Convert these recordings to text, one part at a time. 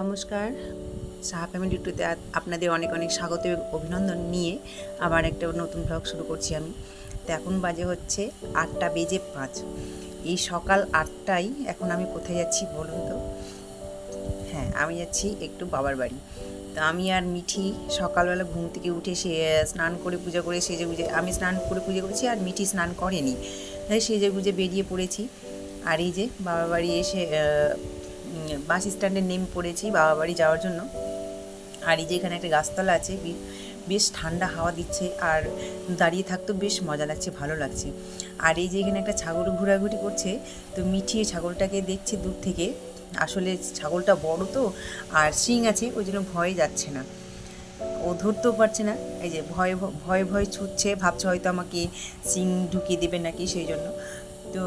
নমস্কার। সাহা ফ্যামিলি টুতে আপনাদের অনেক অনেক স্বাগত এবং অভিনন্দন নিয়ে আবার একটা নতুন ব্লগ শুরু করছি আমি। তো এখন বাজে হচ্ছে আটটা বেজে পাঁচ। এই সকাল আটটায় এখন আমি কোথায় যাচ্ছি বলুন তো? হ্যাঁ আমি যাচ্ছি একটু বাবার বাড়ি। তো আমি আর মিঠি সকালবেলা ঘুম থেকে উঠে সে স্নান করে পূজা করে সেজে গুজে, আমি স্নান করে পুজো করেছি আর মিঠি স্নান করেনি। তাই সেজে গুজে বেরিয়ে পড়েছি। আর এই যে বাবার বাড়ি এসে বাস স্ট্যান্ডে নেমে পড়েছি বাবা বাড়ি যাওয়ার জন্য। আর এই যে এখানে একটা গাছতলা আছে বেশ ঠান্ডা হাওয়া দিচ্ছে আর দাঁড়িয়ে থাকতেও বেশ মজা লাগছে, ভালো লাগছে। আর এই যে এখানে একটা ছাগল ঘোরাঘুরি করছে, তো মিঠিয়ে ছাগলটাকে দেখছে দূর থেকে। আসলে ছাগলটা বড় তো, আর শিং আছে, ওই জন্য ভয়ে যাচ্ছে না। ও ধরতেও পারছে না, এই যে ভয়ে ভয় ভয়ে ছুটছে, ভাবছে হয়তো আমাকে শিং ঢুকিয়ে দেবে নাকি সেই জন্য। তো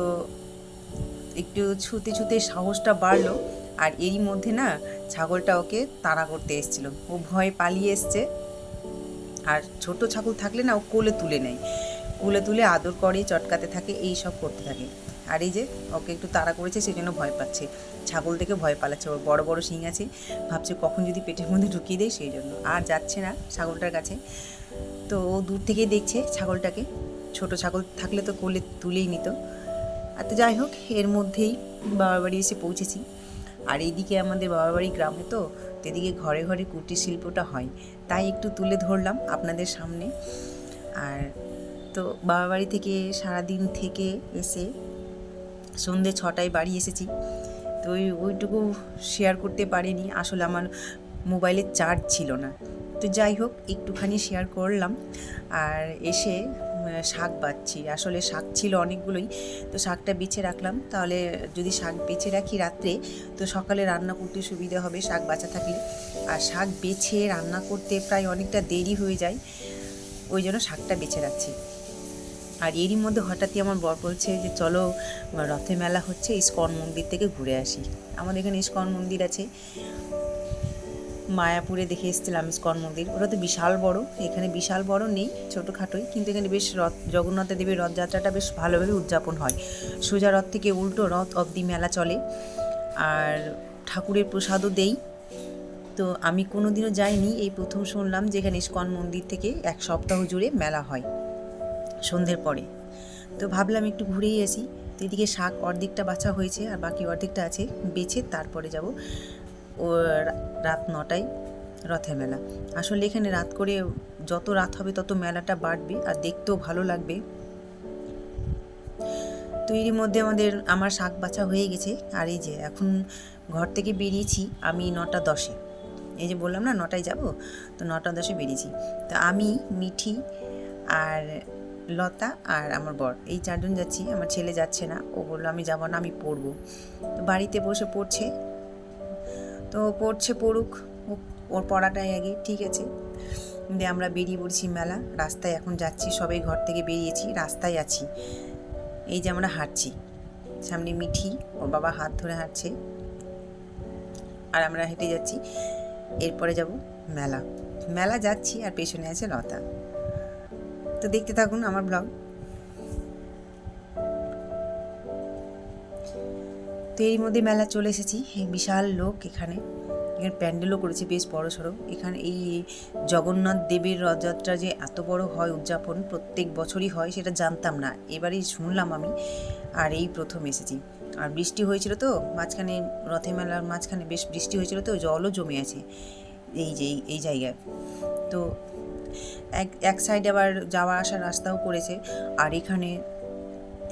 একটু ছুতে ছুতে সাহসটা বাড়লো আর এরই মধ্যে না ছাগলটা ওকে তাড়া করতে এসেছিল। ও ভয়ে পালিয়ে এসছে। আর ছোট ছাগল থাকলে না ও কোলে তুলে নেয়। কোলে তুলে আদর করে, চটকাতে থাকে, এই সব করতে থাকে। আর এই যে ওকে একটু তাড়া করেছে সেই জন্য ভয় পাচ্ছে। ছাগল থেকে ভয় পালাচ্ছে। ওর বড় বড় শিং আছে। ভাবছে কখন যদি পেটের মধ্যে ঢুকিয়ে দেয়, সেই জন্য। আর যাচ্ছে না ছাগলটার কাছে। তো ও দূর থেকেই দেখছে ছাগলটাকে। ছোট ছাগল থাকলে তো কোলে তুলেই নিত। আর তো যাই হোক, এর মধ্যেই বাবার বাড়ি এসে পৌঁছেছি। আর এইদিকে আমাদের বাবার বাড়ি গ্রামে তো এদিকে ঘরে ঘরে কুটির শিল্পটা হয়। তাই একটু তুলে ধরলাম আপনাদের সামনে। আর তো বাবার বাড়ি থেকে সারাদিন থেকে এসে সন্ধে ছটায় বাড়ি এসেছি। তো ওই ওইটুকু শেয়ার করতে পারিনি। আসলে আমার মোবাইলে চার্জ ছিল না। তো যাই হোক, একটুখানি শেয়ার করলাম। আর এসে শাক বাচ্ছি আসলে শাক ছিল অনেকগুলোই, তো শাকটা বেছে রাখলাম। তাহলে যদি শাক বেছে রাখি রাত্রে, তো সকালে রান্না করতে সুবিধা হবে, শাক বাছা থাকলে। আর শাক বেছে রান্না করতে প্রায় অনেকটা দেরি হয়ে যায়, ওই জন্য শাকটা বেছে রাখছি। আর এরই মধ্যে হঠাৎই আমার বর বলছে যে, চলো রথে মেলা হচ্ছে, ইস্কন মন্দির থেকে ঘুরে আসি। আমাদের এখানে ইস্কন মন্দির আছে। মায়াপুরে দেখে এসেছিলাম ইস্কন মন্দির। ওটা তো বিশাল বড়, এখানে বিশাল বড় নেই, ছোটোখাটোই, কিন্তু এখানে বেশ রথ, জগন্নাথ দেবীর রথযাত্রাটা বেশ ভালোভাবে উদযাপন হয়। সোজা রথ থেকে উল্টো রথ অবধি মেলা চলে, আর ঠাকুরের প্রসাদও দেই। তো আমি কোনোদিনও যাইনি, এই প্রথম শুনলাম যে এখানে ইস্কন মন্দির থেকে এক সপ্তাহ জুড়ে মেলা হয়, সন্ধ্যের পরে। তো ভাবলাম একটু ঘুরেই আসি। এদিকে শাক অর্ধেকটা বাছা হয়েছে, আর বাকি অর্ধেকটা আছে, বেছে তারপরে যাব। রাত নটায় রথের মেলা। আসলে এখানে রাত করে যত রাত হবে তত মেলাটা বাড়বে আর দেখতেও ভালো লাগবে। তো এরই মধ্যে আমাদের, আমার শাক বাছা হয়ে গেছে। আর এই যে এখন ঘর থেকে বেরিয়েছি আমি নটা দশে। এই যে বললাম না, নটায় যাব? তো নটা দশে বেরিয়েছি। তো আমি, মিঠি আর লতা আর আমার বর, এই চারজন যাচ্ছি। আমার ছেলে যাচ্ছে না। ও বলল, আমি যাব না, আমি পড়ব। তো বাড়িতে বসে পড়ছে। তো পড়ছে পড়ুক ওর পড়াটাই আগে, ঠিক আছে। দিয়ে আমরা বেরিয়ে পড়ছি মেলা, রাস্তায় এখন যাচ্ছি, সবাই ঘর থেকে বেরিয়েছি, রাস্তায় আছি। এই যে আমরা হাঁটছি, সামনে মিঠি, ওর বাবা হাত ধরে হাঁটছে। আর আমরা হেঁটে যাচ্ছি, এরপরে যাব মেলা। মেলা যাচ্ছি আর পেছনে আছে লতা। তো দেখতে থাকুন আমার ব্লগ। তো এর মধ্যে মেলা চলে এসেছি। বিশাল লোক এখানে। এখানে প্যান্ডেলও করেছে বেশ বড় সড়ো। এখানে এই জগন্নাথ দেবের রথযাত্রা যে এত বড় হয় উদযাপন, প্রত্যেক বছরই হয় সেটা জানতাম না। এবারেই শুনলাম আমি আর এই প্রথম এসেছি। আর বৃষ্টি হয়েছিল তো, মাঝখানে রথে মেলার মাঝখানে বেশ বৃষ্টি হয়েছিল তো, জলও জমে আছে এই যে, এই জায়গায়। তো এক এক সাইডে আবার যাওয়া আসার রাস্তাও করেছে। আর এখানে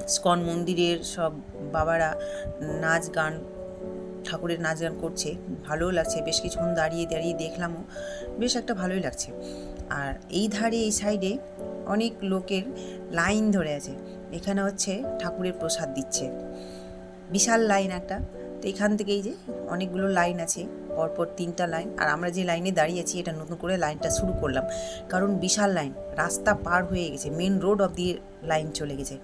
স্কন মন্দিরের সব বাবারা নাচ গান, ঠাকুরের নাচ গান করছে। ভালোও লাগছে, বেশ কিছুক্ষণ দাঁড়িয়ে দাঁড়িয়ে দেখলামও, বেশ একটা ভালোই লাগছে। আর এই ধারে, এই সাইডে অনেক লোকের লাইন ধরে আছে। এখানে হচ্ছে ঠাকুরের প্রসাদ দিচ্ছে। বিশাল লাইন একটা। তো এখান থেকে এই যে অনেকগুলো লাইন আছে, পরপর তিনটা লাইন। আর আমরা যে লাইনে দাঁড়িয়ে আছি, এটা নতুন করে লাইনটা শুরু করলাম। কারণ বিশাল লাইন, রাস্তা পার হয়ে গেছে main road of the line চলে গেছে।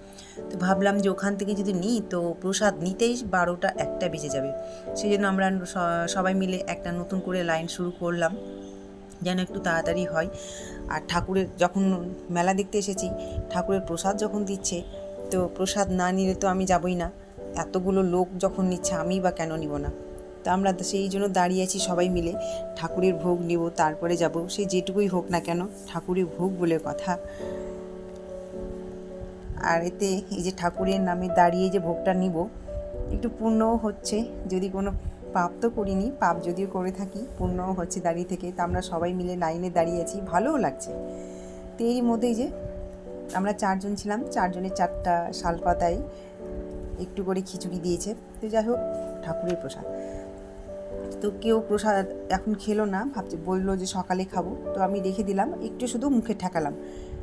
তো ভাবলাম যে ওখান থেকে যদি নিই, তো প্রসাদ নিতেই বারোটা একটা বেজে যাবে। সেই জন্য আমরা সবাই মিলে একটা নতুন করে লাইন শুরু করলাম, যেন একটু তাড়াতাড়ি হয়। আর ঠাকুরের যখন মেলা দেখতে এসেছি, ঠাকুরের প্রসাদ যখন দিচ্ছে, তো প্রসাদ না নিলে তো আমি যাবই না। এতগুলো লোক যখন নিচ্ছে আমি বা কেন নিব না? তো আমরা সেই জন্য দাঁড়িয়ে আছি সবাই মিলে। ঠাকুরের ভোগ নেব, তারপরে যাব। সে যেটুকুই হোক না কেন, ঠাকুরের ভোগ বলে কথা। আর এতে এই যে ঠাকুরের নামে দাঁড়িয়ে যে ভোগটা নিব, একটু পুণ্যও হচ্ছে। যদি কোনো পাপ তো করিনি, পাপ যদিও করে থাকি পুণ্যও হচ্ছে দাঁড়িয়ে থেকে। তা আমরা সবাই মিলে লাইনে দাঁড়িয়ে আছি, ভালোও লাগছে। তো এরই মধ্যেই যে আমরা চারজন ছিলাম, চারজনের চারটা শালপাতায় একটু করে খিচুড়ি দিয়েছে। তো যাই হোক, ঠাকুরের প্রসাদ। তো কেউ প্রসাদ এখন খেলো না, ভাবছে বলল যে সকালে খাব। তো আমি রেখে দিলাম, একটু শুধু মুখে ঠেকালাম।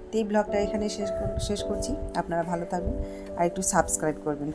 তো এই ব্লগটা এখানে শেষ শেষ করছি। আপনারা ভালো থাকবেন আর একটু সাবস্ক্রাইব করবেন।